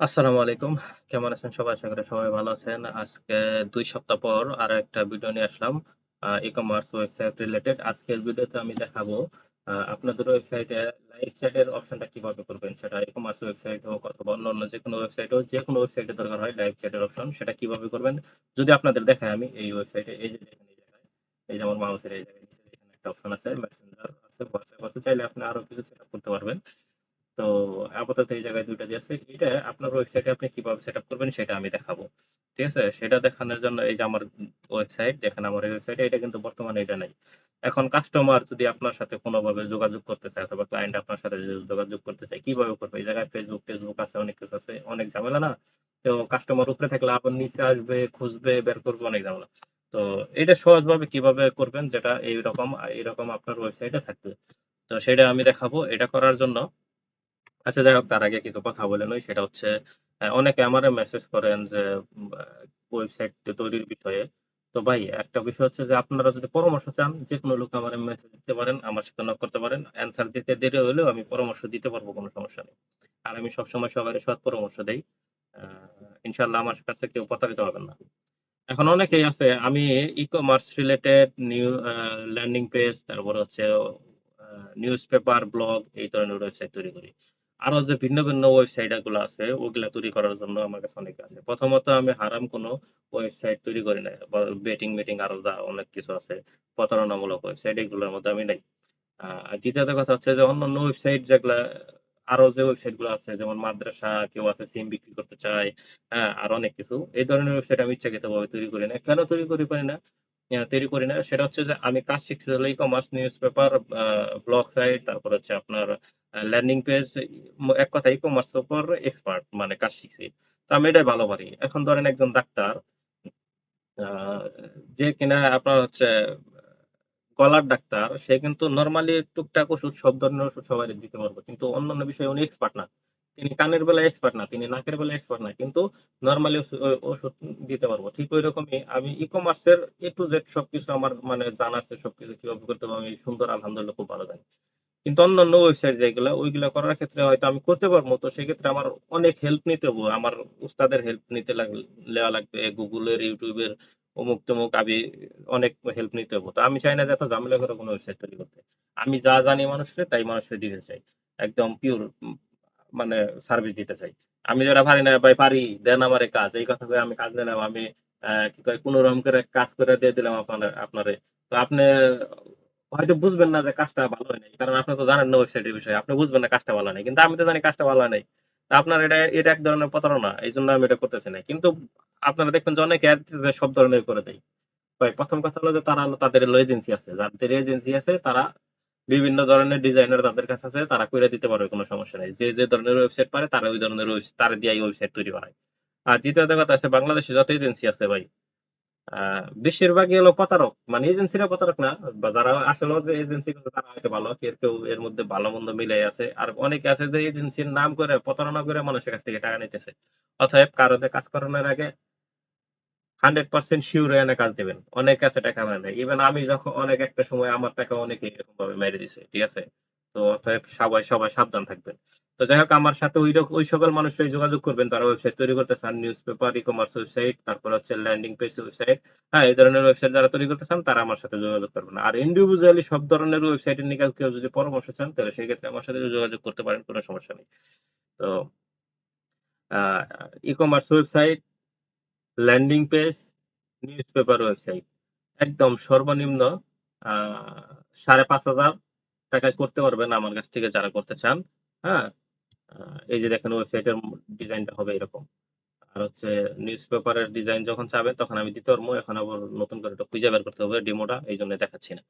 আসসালামু আলাইকুম। কেমন আছেন সবাই? আশা করি সবাই ভালো আছেন। আজকে দুই সপ্তাহ পর আর একটা ভিডিও নিয়ে আসলাম। Uh e-commerce website related. আজকের ভিডিওতে আমি দেখাবো আপনাদের ওয়েবসাইটে লাইভ চ্যাটের অপশনটা কীভাবে করবেন। সেটা ই-কমার্স ওয়েবসাইট হোক অথবা অন্যান্য যেকোনো ওয়েবসাইট হোক, যেকোনো ওয়েবসাইটে দরকার হয় লাইভ চ্যাটের অপশন সেটা কীভাবে করবেন। যদি আপনাদের দেখায় আমি এই ওয়েবসাইটে এই যে দেখেন এই জায়গায়, এই যে আমার মাউসের এই জায়গায় একটা অপশন আছে মেসেঞ্জার আছে, হোয়াটসঅ্যাপ আছে। চাইলে আপনি আরও কিছু সেটআপ করতে পারবেন। তো আপাতত এই জায়গায় ২ টা দিয়ে আছে। এটা আপনার ওয়েবসাইটে আপনি কীভাবে সেটআপ করবেন সেটা আমি দেখাবো। ঠিক আছে? সেটা দেখানোর জন্য এই যে আমার ওয়েবসাইট দেখেন আমার ওয়েবসাইটে এটা কিন্তু বর্তমানে এটা নাই। এখন কাস্টমার যদি আপনার সাথে কোনোভাবে যোগাযোগ করতে চায় অথবা ক্লায়েন্ট আপনার সাথে যোগাযোগ করতে চায় কীভাবে করবে? এই জায়গায় Facebook টেসবুক আছে, অনেক কিছু আছে, অনেক ঝামেলা না? তো কাস্টমার উপরে থাকলে আবার নিচে আসবে, খুঁজবে, বের করবে অনেক ঝামেলা। তো এটা সহজভাবে কীভাবে করবেন যেটা এইরকম এইরকম আপনার ওয়েবসাইটে থাকবে। তো সেটা আমি দেখাবো। এটা করার জন্য আচ্ছা যাই হোক তার আগে কিছু কথা বলে নই। সেটা হচ্ছে অনেকে আমারে মেসেজ করেন যে ওয়েবসাইট তৈরির বিষয়ে। তো ভাই একটা বিষয় হচ্ছে যে আপনারা যদি পরামর্শ চান যেকোনো লোক আমার মেসেজ দিতে পারেন, আমার সাথে নক করতে পারেন। অ্যান্সার দিতে দেরি হইলেও আমি পরামর্শ দিতে পারব কোনো সমস্যা নেই। আর আমি সবসময় সবারই সৎ পরামর্শ দেই। আ ইনশাআল্লাহ আমার কাছে কেউ প্রতারিত হবেন না। এখন অনেকেই আছে আমি e-commerce related new landing page তারপর হচ্ছে আ নিউজপেপার, ব্লগ এই ধরনের ওয়েবসাইট তৈরি করি। আরও যে ভিন্ন, ভিন্ন ওয়েবসাইটগুলো আছে ওগুলা তৈরি করার জন্য আমার কাছে অনেক আছে। প্রথমত আমি হারাম কোনো ওয়েবসাইট তৈরি করি না বেটিং-মেটিং আরও যা অনেক কিছু আছে প্রতারণামূলক ওয়েবসাইট এগুলোর মধ্যে আমি নাই। দ্বিতীয়ত কথা হচ্ছে যে অন্যান্য ওয়েবসাইট যেগুলা আরও যে ওয়েবসাইটগুলো আছে যেমন মাদ্রাসা, কেউ আছে সিম বিক্রি করতে চায়, হ্যাঁ? আরও অনেক কিছু। এই ধরনের ওয়েবসাইট আমি ইচ্ছাকৃতভাবে তৈরি করি না। কেন তৈরি করি পারি না? তৈরি করি না সেটা হচ্ছে যে আমি কাজ শিখছি e-commerce, newspaper, uh blog site তারপর হচ্ছে আপনার ল্যান্ডিং পেজ এক কথায় ই-কমার্স উপর এক্সপার্ট মানে কাজ শিখছি। তো আমি এটাই ভালো পারি। এখন ধরেন একজন ডাক্তার যে কিনা আপনার হচ্ছে গলার ডাক্তার সে কিন্তু নরমালি টুকটাক ওষুধ সব ধরনের ওষুধ সবাইরে দিতে পারবে। কিন্তু অন্যান্য বিষয়ে উনি এক্সপার্ট না। তিনি কানের বেলায় এক্সপার্ট না, তিনি নাকের বেলায় এক্সপার্ট না। কিন্তু নরমালি ওষু ওষুধ দিতে পারব ঠিক ঐরকমই আমি ই-কমার্স এর A to Z সবকিছু আমার মানে জানা আছে সবকিছু কীভাবে করতে হবে আমি সুন্দর আলহামদুলিল্লাহ খুব ভালো জানি। কিন্তু অন্যান্য ওয়েবসাইট যেগুলা ওইগুলা করার ক্ষেত্রে হয়তো আমি করতে পারব। তো সেক্ষেত্রে আমার অনেক হেল্প নিতে হব। আমার উস্তাদের হেল্প নিতে নেওয়া লাগবে। এর, YouTube এর অমুক-তমুক আমি অনেক হেল্প নিতে হব। তো আমি চাই না যে এত ঝামেলা করে কোনো ওয়েবসাইট তৈরি করতে। আমি যা জানি মানুষরে তাই মানুষরে দিতে চাই। একদম পিওর মানে সার্ভিস দিতে চাই। আমি যেটা পারি না, "ভাই পারি, দেন আমারে কাজ।" এই কথা কয়ে আমি কাজ নিলাম। আমি কি কয় কোনরকম করে কাজ করে দিয়ে দিলাম আপনার আপনারে। তো আপনি হয়তো বুঝবেন না যে কাজটা ভালো হয় নাই। কারণ আপনি তো জানেন না ওয়েবসাইটের বিষয়ে। আপনি বুঝবেন না কাজটা ভালো নাই। কিন্তু আমি তো জানি কাজটা ভালো নাই। আপনার এটা এটা এক ধরনের প্রতারণা। এইজন্য আমি এটা করতেছি না। কিন্তু আপনারা দেখবেন যে অনেকে সব ধরনের করে দেয়। ভাই ১ম কথা হলো যে তারা তাদের এজেন্সি আছে। যাদের এজেন্সি আছে তারা বিভিন্ন ধরনের ডিজাইনার তাদের কাছে আছে তারা কইরা দিতে পারবে কোনো সমস্যা নাই। যে, যে ধরনের ওয়েবসাইট পারে তারা ওই ধরনের তারে দিয়াই ওয়েবসাইট তৈরি করায়। আর দ্বিতীয়ত কথা আছে বাংলাদেশে যত এজেন্সি আছে ভাই বেশিরভাগই হলো প্রতারক। মানে এজেন্সিরা প্রতারক না। বা যারা আসলেও যে এজেন্সি তারা হয়তো ভালো। কেউ, কেউ এর মধ্যে ভালো-মন্দ মিলাই আছে। আর অনেকে আছে যে এজেন্সির নাম করে প্রতারণা করে মানুষের কাছ থেকে টাকা নিতেছে। অতএব কারও কাজ করানোর আগে 100% সিউর হয়ে এনে কাজ দিবেন। অনেক আছে টাকা মারে নাই। ইভেন আমি যখন অনেক একটা সময় আমার টাকা অনেকে এরকম ভাবে মেরে দিছে। ঠিক আছে? তো অতএব সবাই, সবাই সাবধান থাকবেন। তো যাই হোক আমার সাথে ওই ওই সকল মানুষরাই যোগাযোগ করবেন যারা ওয়েবসাইট তৈরি করতে চান। নিউজ পেপার ই-কমার্স ওয়েবসাইট, তারপর হচ্ছে ল্যান্ডিং পেজ ওয়েবসাইট। হ্যাঁ, এই ধরনের ওয়েবসাইট যারা তৈরি করতে চান তারা আমার সাথে যোগাযোগ করবেন। আর ইন্ডিভিজুয়ালি সব ধরনের ওয়েবসাইটের নিকা কেউ যদি পরামর্শ চান তাহলে সেক্ষেত্রে আমার সাথে যোগাযোগ করতে পারেন। কোনো সমস্যা নেই। তো আ e-commerce website, landing page, news paper website. একদম সর্বনিম্ন সাড়ে পাঁচ ৳৫,৫০০ টাকায় করতে পারবেন আমার কাছ থেকে যারা করতে চান। হ্যাঁ? এই যে দেখেন ওয়েবসাইটের উম ডিজাইনটা হবে এরকম। আর হচ্ছে নিউজপেপারের ডিজাইন যখন চাবেন তখন আমি দিতে পারব। এখন আবার নতুন করে এটা খুঁজে বের করতে হবে ডেমোটা এইজন্য দেখাচ্ছি না।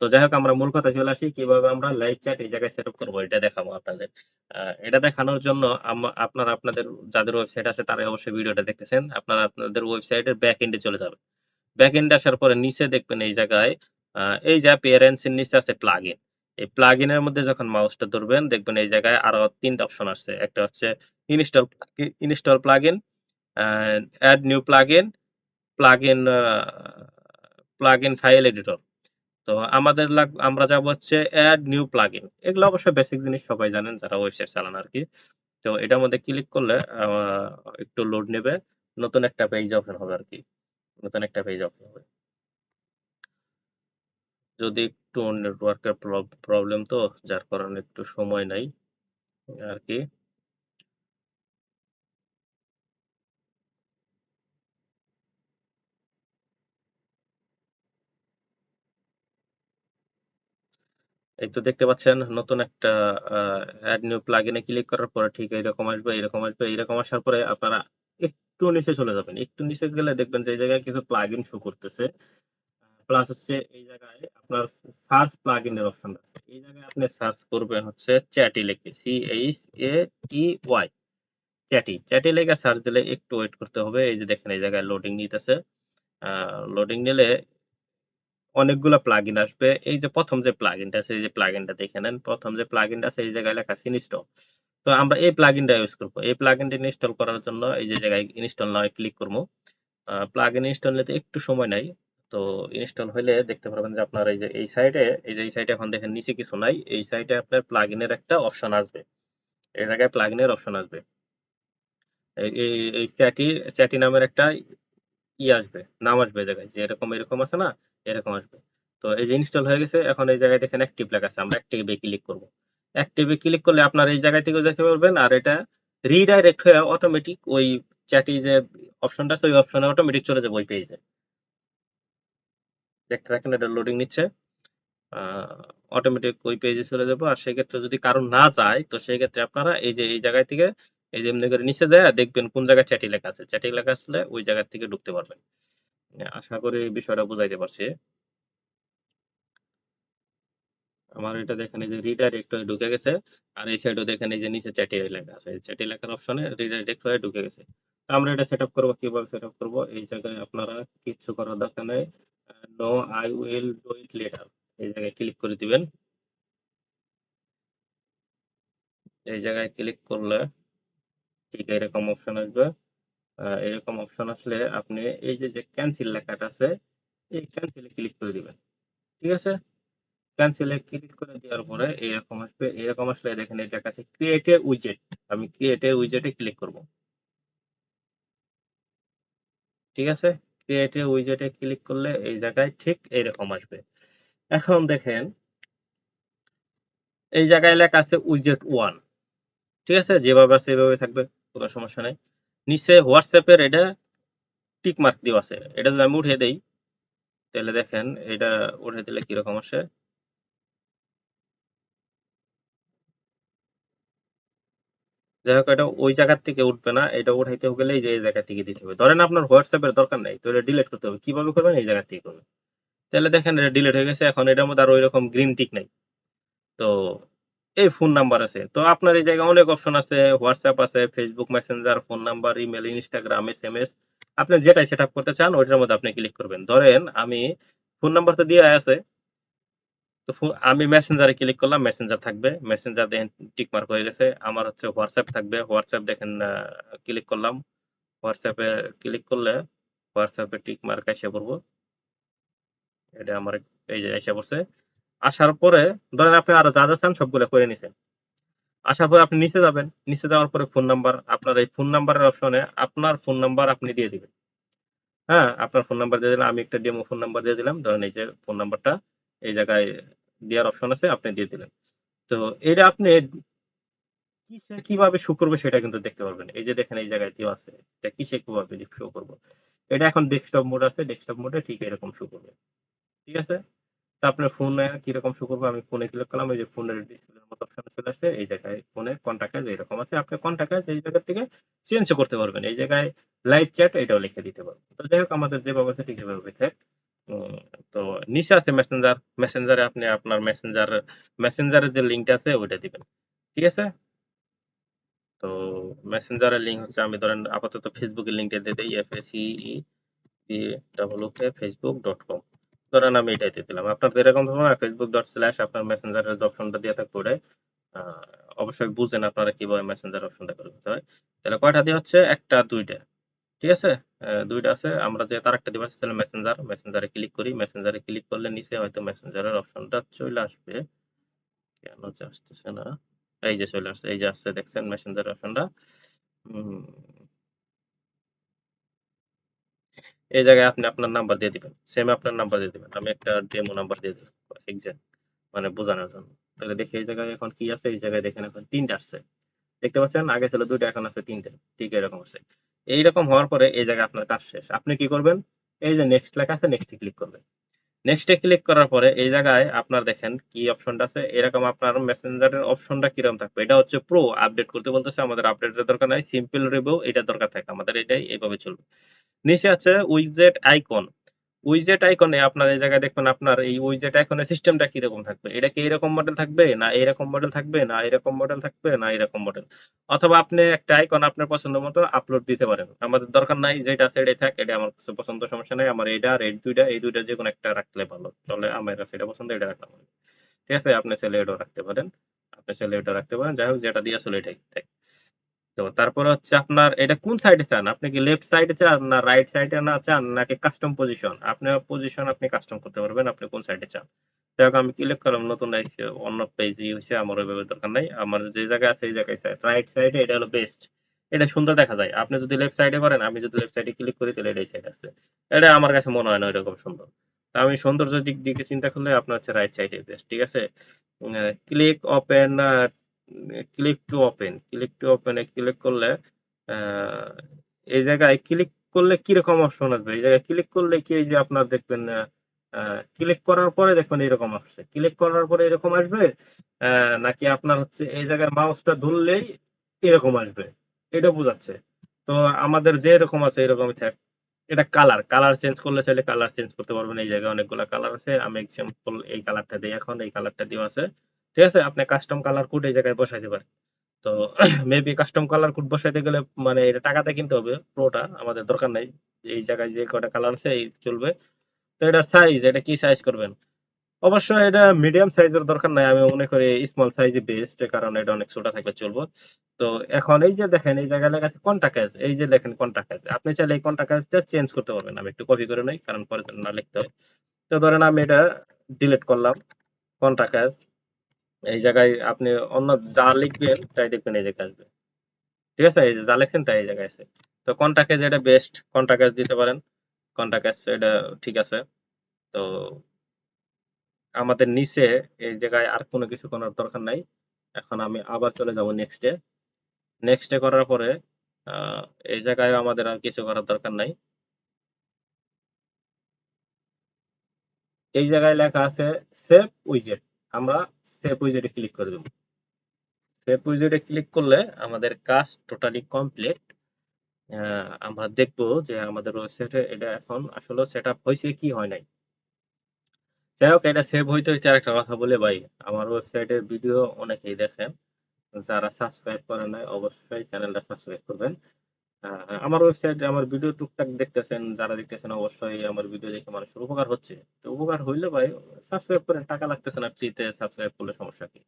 তো যাই হোক, আমরা মূল কথায় চলে আসি। কীভাবে আমরা লাইভ চ্যাট এই জায়গায় সেটআপ করব, এটা দেখাবো আপনাদের। এটা দেখানোর জন্য আপনারা আপনাদের, যাদের ওয়েবসাইট আছে তারাই অবশ্যই ভিডিওটা দেখতেছেন। আপনারা আপনাদের ওয়েবসাইটের ব্যাক এন্ড চলে যাবেন। ব্যাক এন্ড আসার পরে নিচে দেখবেন এই জায়গায় এই যে অ্যাপিয়ারেন্স এর নিচে আছে প্লাগইন। এই প্লাগইন এর মধ্যে যখন মাউসটা ধরবেন দেখবেন এই জায়গায় আরও ৩ টা অপশন আসছে। একটা হচ্ছে install install plugin, uh add new plugin, plugin plugin file editor. তো আমাদের লাগ আমরা যাব হচ্ছে এড নিউ প্লাগইন। এগুলো অবশ্য বেসিক জিনিস সবাই জানেন যারা ওয়েবসাইট চালান আরকি। তো এটার মধ্যে ক্লিক করলে একটু লোড নেবে। নতুন একটা পেজ ওপেন হবে আর কি নতুন একটা পেজ ওপেন হবে। যদি একটু নেটওয়ার্কের প্রব প্রবলেম তো যার কারণে একটু সময় নাই আর কি এই তো দেখতে পাচ্ছেন নতুন একটা এড নিউ প্লাগইন ক্লিক করার পরে ঠিক এরকম আসবে, এরকম আসবে। এরকম আসার পরে আপনারা একটু নিচে চলে যাবেন। একটু নিচে গেলে দেখবেন যে এই জায়গায় কিছু প্লাগইন শো করতেছে। প্লাস হচ্ছে এই জায়গায় আপনার সার্চ প্লাগইন এর অপশন আছে। এই জায়গায় আপনি সার্চ করবেন হচ্ছে চ্যাটি লিখে C-H-A-T-Y চ্যাটি। চ্যাটি লেখে সার্চ দিলে একটু ওয়েট করতে হবে। এই যে দেখেন এই জায়গায় লোডিং নিতেছে। লোডিং নিলে অনেকগুলা প্লাগইন আসবে। এই যে প্রথম যে প্লাগইনটা আছে, এই যে প্লাগইনটা দেখে নেন। প্রথম যে প্লাগইনটা আছে এই জায়গায় লেখা আছে ইনস্টল। তো আমরা এই প্লাগইনটা ইউজ করব। এই প্লাগইনটা ইনস্টল করার জন্য এই যে জায়গায় ইনস্টল নাও ক্লিক করব। প্লাগইন ইনস্টল নিতে একটু সময় নেয়। তো ইনস্টল হইলে দেখতে পারবেন যে আপনার এই যে এই সাইডে এই যে এই সাইডে এখন দেখেন নিচে কিছু নাই। এই সাইডে আপনার প্লাগইনের একটা অপশন আসবে। এই জায়গায় প্লাগইনের অপশন আসবে। এই এই চ্যাটি চ্যাটি নামের একটা ই আসবে, নাম আসবে জায়গায় যে এরকম, এরকম আছে না? এরকম আসবে। তো এই যে ইনস্টল হয়ে গেছে। এখন এই জায়গায় দেখেন অ্যাক্টিভ লেখা আছে। আমরা অ্যাক্টিভ ক্লিক করব। অ্যাক্টিভ ক্লিক করলে আপনার এই জায়গা থেকেও যেতে পারবেন আর এটা রিডাইরেক্ট হয়ে অটোমেটিক ওই চ্যাটি যে অপশনটা আছে ওই অপশনে অটোমেটিক চলে যাবে ওই পেজে। দেখতে থাকেন, এটা লোডিং নিচ্ছে। অটোমেটিক ওই পেজে চলে যাব। আর সেক্ষেত্রে যদি কারও না যায়, তো সেক্ষেত্রে আপনারা এই যে, এই জায়গায় থেকে, এই যে এমনি করে নিচে যায়া, দেখবেন কোন জায়গায় চ্যাটি লেখা আছে। চ্যাটি লেখা আসলে ওই জায়গা থেকে ঢুকতে পারবেন। আশা করি বিষয়টা বুঝাইতে পারছি। আমার এটা দেখেন, এই যে রিডাইরেক্ট হয়ে ঢুকে গেছে। আর এই সাইডেও দেখেন, এই যে নিচে চ্যাটি লেখা আছে। চ্যাটি লেখার অপশনে রিডাইরেক্ট হয়ে ঢুকে গেছে। আমরা এটা সেটআপ করব, কীভাবে সেট আপ করব এই জায়গায় আপনারা কিচ্ছু করার দরকার নাই। No I will do it later. এই জায়গায় ক্লিক করে দিবেন। এই জায়গায় ক্লিক করলে ঠিক এরকম অপশন আসবে। এরকম অপশন আসলে আপনি এই যে, যে ক্যানসেল লেখাটা আছে, এই ক্যানসেল ক্লিক করে দিবেন। ঠিক আছে? ক্যানসেল ক্লিক করে দেওয়ার পরে এরকম আসবে। এরকম আসলে দেখেন লেখা আছে ক্রিয়েট এ উইজেট। আমি ক্রিয়েট এ উইজেট ক্লিক করব। ঠিক আছে? ক্রিয়েট উইজেটে ক্লিক করলে এই জায়গায় ঠিক এইরকম আসবে। এখন দেখেন এই জায়গায় লেখা আছে উইজেট ওয়ান ঠিক আছে? যেভাবে আছে সেভাবে থাকবে। কোনো সমস্যা নাই। নিচে হোয়াটসঅ্যাপের এটা টিক মার্ক দেওয়া আছে। এটা যদি আমি উঠিয়ে দেই, তাহলে দেখেন এটা উঠিয়ে দিলে কীরকম আসে? যাই হোক এটা ওই জায়গার থেকে উঠবে না। এটা উঠাইতে গেলে এই যে এই জায়গা থেকে দিতে হবে। ধরেন আপনার হোয়াটসঅ্যাপের দরকার নাই। তো এটা ডিলিট করতে হবে। কীভাবে করবেন? এই জায়গা থেকে করবেন। তাহলে দেখেন এটা ডিলিট হয়ে গেছে। এখন এটার মধ্যে আর ঐরকম গ্রিন টিক নাই। তো এই ফোন নাম্বার আছে। তো আপনার এই জায়গায় অনেক অপশন আছে। হোয়াটসঅ্যাপ আছে, Facebook messenger phone number, email, Instagram, SMS আপনি যেটাই সেটআপ করতে চান ওইটার মধ্যে আপনি ক্লিক করবেন। ধরেন আমি ফোন নাম্বার তো দেওয়া আছে। তো আমি মেসেঞ্জারে ক্লিক করলাম, মেসেঞ্জার থাকবে। মেসেঞ্জার দেখেন টিক মার্ক হয়ে গেছে। আমার হচ্ছে হোয়াটসঅ্যাপ থাকবে। হোয়াটসঅ্যাপ দেখেন ক্লিক করলাম। হোয়াটসঅ্যাপে ক্লিক করলে হোয়াটসঅ্যাপে টিক মার্ক আইসা পড়ব। এটা আমার এই যে আইসা পড়ছে। আসার পরে ধরেন আপনি আরও যা, যা চান সবগুলা করে নিছেন। আসার পরে আপনি নিচে যাবেন। নিচে যাওয়ার পরে ফোন নাম্বার, আপনার এই ফোন নাম্বারের অপশনে আপনার ফোন নাম্বার আপনি দিয়ে দিবেন। হ্যাঁ? আপনার ফোন নাম্বার দিয়ে দিলাম। আমি একটা ডেমো ফোন নাম্বার দিয়ে দিলাম। ধরেন এই যে ফোন নাম্বারটা এই জায়গায় দেওয়ার অপশন আছে, আপনি দিয়ে দিলেন। তো এটা আপনি কিসে কীভাবে শো করবে সেটা কিন্তু দেখতে পারবেন। এই যে দেখেন এই জায়গায় দেওয়া আছে। এটা কিসে কীভাবে শো করব। এটা এখন ডেস্কটপ মোড আছে। ডেস্কটপ মোডে ঠিক এরকম শো করবে। ঠিক আছে? তো আপনার ফোনে কীরকম শো করবে? আমি ফোনে ক্লিক করলাম। এই যে ফোনের ডিসপ্লের মতো অপশন চলে আসছে। এই জায়গায় ফোনে কনট্যাক্ট আস এরকম আছে। আপনি কনট্যাক্ট আস এই জায়গা থেকে চেঞ্জ করতে পারবেন। এই জায়গায় লাইভ চ্যাট এটাও লিখে দিতে পারবেন। তো যাই হোক আমাদের যেভাবে আছে ঠিক এভাবে থাক। তো নিচে আছে মেসেঞ্জার। মেসেঞ্জারে আপনি আপনার মেসেঞ্জার মেসেঞ্জারের যে লিঙ্কটা আছে ওইটা দিবেন। ঠিক আছে? তো মেসেঞ্জারের লিঙ্ক হচ্ছে আমি ধরেন আপাতত এর লিঙ্কটা দিয়ে ফেসবুক ডট কম ধরেন আমি এটাই দিয়ে দিলাম। আপনাদের এরকম ফেসবুক ডট facebook.slash আপনার মেসেঞ্জারের যে অপশনটা দিয়ে থাকবে ওটাই। অবশ্যই বুঝেন আপনারা কীভাবে মেসেঞ্জার অপশনটা করে দিতে হয়। তাহলে কয়টা দেওয়া হচ্ছে? একটা, দুইটা, ঠিক আছে? আ ২ টা আছে। আমরা যেহেতু আরেকটা দিব তাহলে মেসেঞ্জার। মেসেঞ্জারে ক্লিক করি। মেসেঞ্জারে ক্লিক করলে নিচে হয়তো মেসেঞ্জারের অপশনটা চইলা আসবে। কেন যে আসতেছে না? এই যে চলে আসছে, এই যে আসছে, দেখছেন মেসেঞ্জার অপশনটা এই জায়গায় আপনি আপনার নাম্বার দিয়ে দিবেন। সেম আপনার নাম্বার দিয়ে দিবেন। আমি একটা ডেমো নাম্বার দিয়ে দিলাম। এক্সাক্ট মানে বোঝানোর জন্য। তাহলে দেখি এই জায়গায় এখন কি আছে? এই জায়গায় দেখেন এখন তিনটা আসছে। দেখতে পাচ্ছেন? আগে ছিল দুইটা, এখন আছে তিনটে। ঠিক এরকম আছে। এইরকম হওয়ার পরে এই জায়গায় আপনার কাজ শেষ। আপনি কি করবেন? এই যে নেক্সট লেখা আছে নেক্সটে ক্লিক করবেন। নেক্সটে ক্লিক করার পরে এই জায়গায় আপনার দেখেন কি অপশনটা আছে। এরকম আপনার মেসেঞ্জারের অপশনটা কীরকম থাকবে? এটা হচ্ছে প্রো আপডেট করতে বলতেছে, আমাদের আপডেটের দরকার নাই। সিম্পল রিভিউ এটা দরকার থাকে আমাদের এটাই এইভাবে চলবে। নিচে আছে উইজেট আইকন উইজেট আইকনে আপনার এই জায়গায় দেখবেন আপনার এই উইজেট আইকনের সিস্টেমটা কীরকম থাকবে? এটা কি এরকম মডেল থাকবে? না এরকম মডেল থাকবে? না এরকম মডেল থাকবে? না এরকম মডেল অথবা আপনি একটা আইকন আপনার পছন্দ মতো আপলোড দিতে পারেন। আমাদের দরকার নাই যেটা আছে এটাই থাক, এটা আমার কাছে পছন্দ, সমস্যা নাই। আমার এটা আর এই দুইটা এই দুইটা যে কোনো একটা রাখলে ভালো। চলে আমার কাছে এটা পছন্দ, এটা রাখলাম। ঠিক আছে, আপনি ছেলে এটাও রাখতে পারেন। আপনি ছেলে এটা রাখতে পারেন। যাই হোক, যেটা দিয়ে আসলে এটাই। তো তারপরে হচ্ছে আপনার, এটা কোন সাইডে চান? আপনি কি লেফট সাইডে চান না রাইট সাইডে না চান, নাকি কাস্টম পজিশন আপনার পজিশন আপনি কাস্টম করতে পারবেন, আপনি কোন সাইডে চান? হোক আমি ক্লিক করলাম, নতুন অন্য পেজই হচ্ছে আমার ওইভাবে দরকার নাই। আমার যে জায়গায় আছে, এই জায়গায় রাইট সাইডে এটা হলো বেস্ট এটা সুন্দর দেখা যায়। আপনি যদি লেফট সাইডে করেন, আমি যদি লেফট সাইডে ক্লিক করি, তাহলে এটাই সাইড আছে। এটা আমার কাছে মনে হয় না ওইরকম সুন্দর। তা আমি সৌন্দর্য দিক দিকে চিন্তা করলে আপনার হচ্ছে রাইট সাইডে বেস্ট ঠিক আছে? Click open click to open click to ওপেনে ক্লিক করলে এই জায়গায় ক্লিক করলে কীরকম অপশন আসবে? এই জায়গায় ক্লিক করলে কি এই যে আপনার দেখবেন ক্লিক করার পরে দেখবেন এরকম আসছে। ক্লিক করার পরে এরকম আসবে নাকি আপনার হচ্ছে এই জায়গায় মাউসটা ধরলেই এরকম আসবে? এটা বোঝাচ্ছে। তো আমাদের যে এরকম আছে, এরকমই থাক। এটা কালার কালার চেঞ্জ করলে চাইলে কালার চেঞ্জ করতে পারবেন। এই জায়গায় অনেকগুলো কালার আছে। আমি এক্সাম্পল এই কালারটা দিই এখন, এই কালারটা দেওয়া আছে। ঠিক আছে? আপনি কাস্টম কালার কোড এই জায়গায় বসাইতে পারেন। তো মেবি কাস্টম কালার কোড বসাইতে গেলে মানে এটা টাকাতে কিনতে হবে। প্রোটা আমাদের দরকার নাই। এই জায়গায় যে কটা কালার আছে, এই চলবে। তো এটা সাইজ এটা কি সাইজ করবেন? অবশ্য এটা মিডিয়াম সাইজের দরকার নাই। আমি মনে করি স্মল সাইজে বেস্ট কারণ এটা অনেক ছোট থাকলে চলবো। তো এখন এই যে দেখেন, এই জায়গায় লেখা আছে কন্টাক্ট আছে এই যে দেখেন কন্টাক্ট আছে আপনি চাইলে এই কন্টাক্ট আসটা চেঞ্জ করতে পারবেন। আমি একটু কপি করে নেই, কারণ পরে না লিখতে হয়। তো ধরেন আমি এটা ডিলিট করলাম কন্টাক্ট আস এই জায়গায় আপনি অন্য যা লিখবেন, তাই দেখবেন এই জায়গায় আসবে। ঠিক আছে? এই যে যা লিখছেন, তাই এই জায়গায় আছে তো কন্টাক্ট যেটা বেস্ট কন্টাক্ট দিতে পারেন। কন্টাক্ট এটা ঠিক আছে। তো আমাদের নিচে এই জায়গায় আর কোনো কিছু করার দরকার নাই। এখন আমি আবার চলে যাব নেক্সটে নেক্সটে করার পরে এই জায়গায় আমাদের আর কিছু করার দরকার নাই। এই জায়গায় লেখা আছে সেভ উইজেট আমরা সেভ উইজেটে ক্লিক করে দেব। সেভ উইজেটে ক্লিক করলে আমাদের কাজ টোটালি কমপ্লিট আমরা দেখব যে আমাদের ওয়েবসাইটে এটা এখন আসলে সেট আপ হয়েছে কি হয় নাই। যাই হোক, এটা সেভ হইতে হইতে আরেকটা কথা বলে ভাই। আমার ওয়েবসাইটের ভিডিও অনেকেই দেখেন। যারা সাবস্ক্রাইব করে নাই, অবশ্যই চ্যানেলটা সাবস্ক্রাইব করবেন। আমার ওয়েবসাইটে আমার ভিডিও টুকটাক দেখতেছেন, যারা দেখতেছেন অবশ্যই আমার ভিডিও দেখে মানুষের উপকার হচ্ছে। তো উপকার হইলে ভাই সাবস্ক্রাইব করেন, টাকা লাগতেছে না ফ্রিতে সাবস্ক্রাইব করলে সমস্যা কি?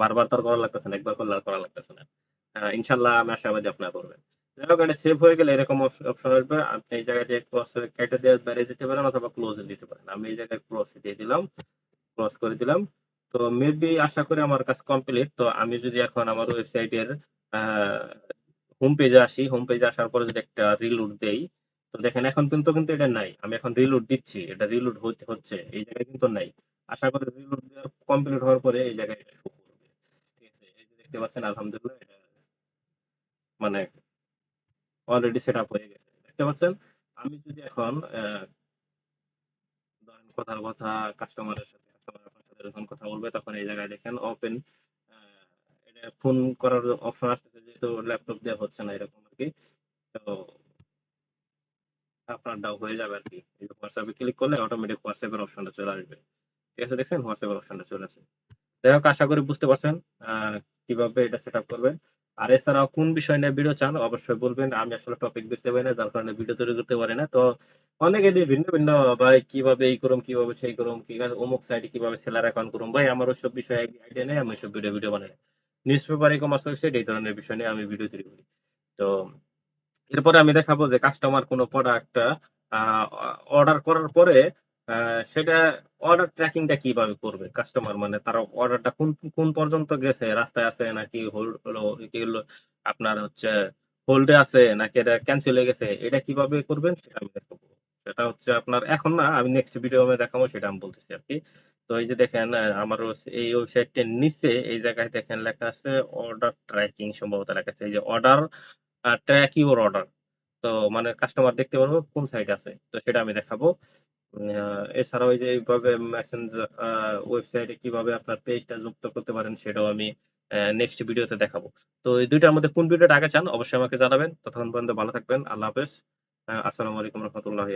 বারবার তো করা লাগতেছে না, একবার করলে আর করা লাগতেছে না। ইনশাল্লাহ আমি আশাবাদী আপনারা করবেন। যাই হোক এটা সেভ হয়ে গেলে এরকম অপশন আসবে। আপনি এই জায়গায় ক্রস কেটে দিয়ে বাইরে যেতে পারেন অথবা ক্লোজ দিতে পারেন। আমি এই জায়গায় ক্রস দিয়ে দিলাম ক্রস করে দিলাম। তো মেবি আশা করি আমার কাজ কমপ্লিট তো আমি যদি এখন আমার ওয়েবসাইটের হোম পেজে আসি হোম পেজে আসার পরে যদি একটা রিলোড দেই, তো দেখেন এখন কিন্তু কিন্তু এটা নাই। আমি এখন রিলোড দিচ্ছি, এটা রিলোড হচ্ছে এই জায়গায় কিন্তু নাই। আশা করি রিলোড কমপ্লিট হওয়ার পরে এই জায়গায় এটা show করবে। ঠিক আছে, এই যে দেখতে পাচ্ছেন, আলহামদুলিল্লাহ এটা মানে অলরেডি সেট আপ হয়ে গেছে। দেখতে পাচ্ছেন, আমি যদি এখন কথার কথা কাস্টমারের সাথে কাস্টমার সাথে যখন কথা বলবে, তখন এই জায়গায় দেখেন ওপেন ফোন করার অপশন আসতেছে যেহেতু ল্যাপটপ দেওয়া হচ্ছে না এরকম আর কি। তো আপনারটাও হয়ে যাবে আর কি। হোয়াটসঅ্যাপে ক্লিক করলে অটোমেটিক হোয়াটসঅ্যাপের অপশনটা চলে আসবে। ঠিক আছে, দেখছেন? হোয়াটসঅ্যাপের অপশনটা চলে আসে। যাই হোক, আশা করি বুঝতে পারছেন কীভাবে এটা সেট আপ করবেন। আর এছাড়াও কোন বিষয় নিয়ে ভিডিও চান, অবশ্যই বলবেন। আমি আসলে টপিক বুঝতে পারি না, যার কারণে ভিডিও তৈরি করতে পারি না। তো অনেকে দিয়ে ভিন্ন ভিন্ন, ভাই, কীভাবে এই করুম, কীভাবে সেই করুম কি অমুক সাইডে কীভাবে সেলার অ্যাকাউন্ট করুম? ভাই, আমার ওইসব বিষয়ে আইডিয়া নেই, আমি ওইসব ভিডিও ভিডিও বানাই news paper e commerce website এই ধরনের বিষয় নিয়ে আমি ভিডিও তৈরি করি তো এরপরে আমি দেখাবো যে কাস্টমার কোনো প্রোডাক্ট অর্ডার করার পরে সেটা অর্ডার ট্র্যাকিংটা কীভাবে করবে কাস্টমার? মানে তারা অর্ডারটা কোন, কোন পর্যন্ত গেছে? রাস্তায় আছে নাকি হোল্ড হলো কি আপনার হচ্ছে হোল্ডে আছে নাকি এটা ক্যান্সেল হয়ে গেছে? এটা কীভাবে করবেন সেটা আমি দেখাবো। সেটা হচ্ছে আপনার এখন না আমি নেক্সট ভিডিও আমি দেখাবো সেটা আমি বলতেছি আরকি। তো এই যে দেখেন আমার এই ওয়েবসাইটটির নিচে এই জায়গায় দেখেন লেখা আছে অর্ডার ট্র্যাকিং সম্ভবত লেখা আছে। এই যে অর্ডার ট্র্যাক ইউর অর্ডার। তো মানে কাস্টমার দেখতে পারবে কোন সাইটে আছে। তো সেটা আমি দেখাবো। এছাড়াও এই যে এইভাবে মেসেঞ্জার ওয়েবসাইটে কীভাবে আপনার পেজটা যুক্ত করতে পারেন সেটাও আমি নেক্সট ভিডিওতে দেখাবো। তো এই দুইটার মধ্যে কোন ভিডিওটা আগে চান অবশ্যই আমাকে জানাবেন। ততক্ষণ পর্যন্ত ভালো থাকবেন। আল্লাহ হাফেজ। আসসালামু আলাইকুম রহমতুল্লাহি।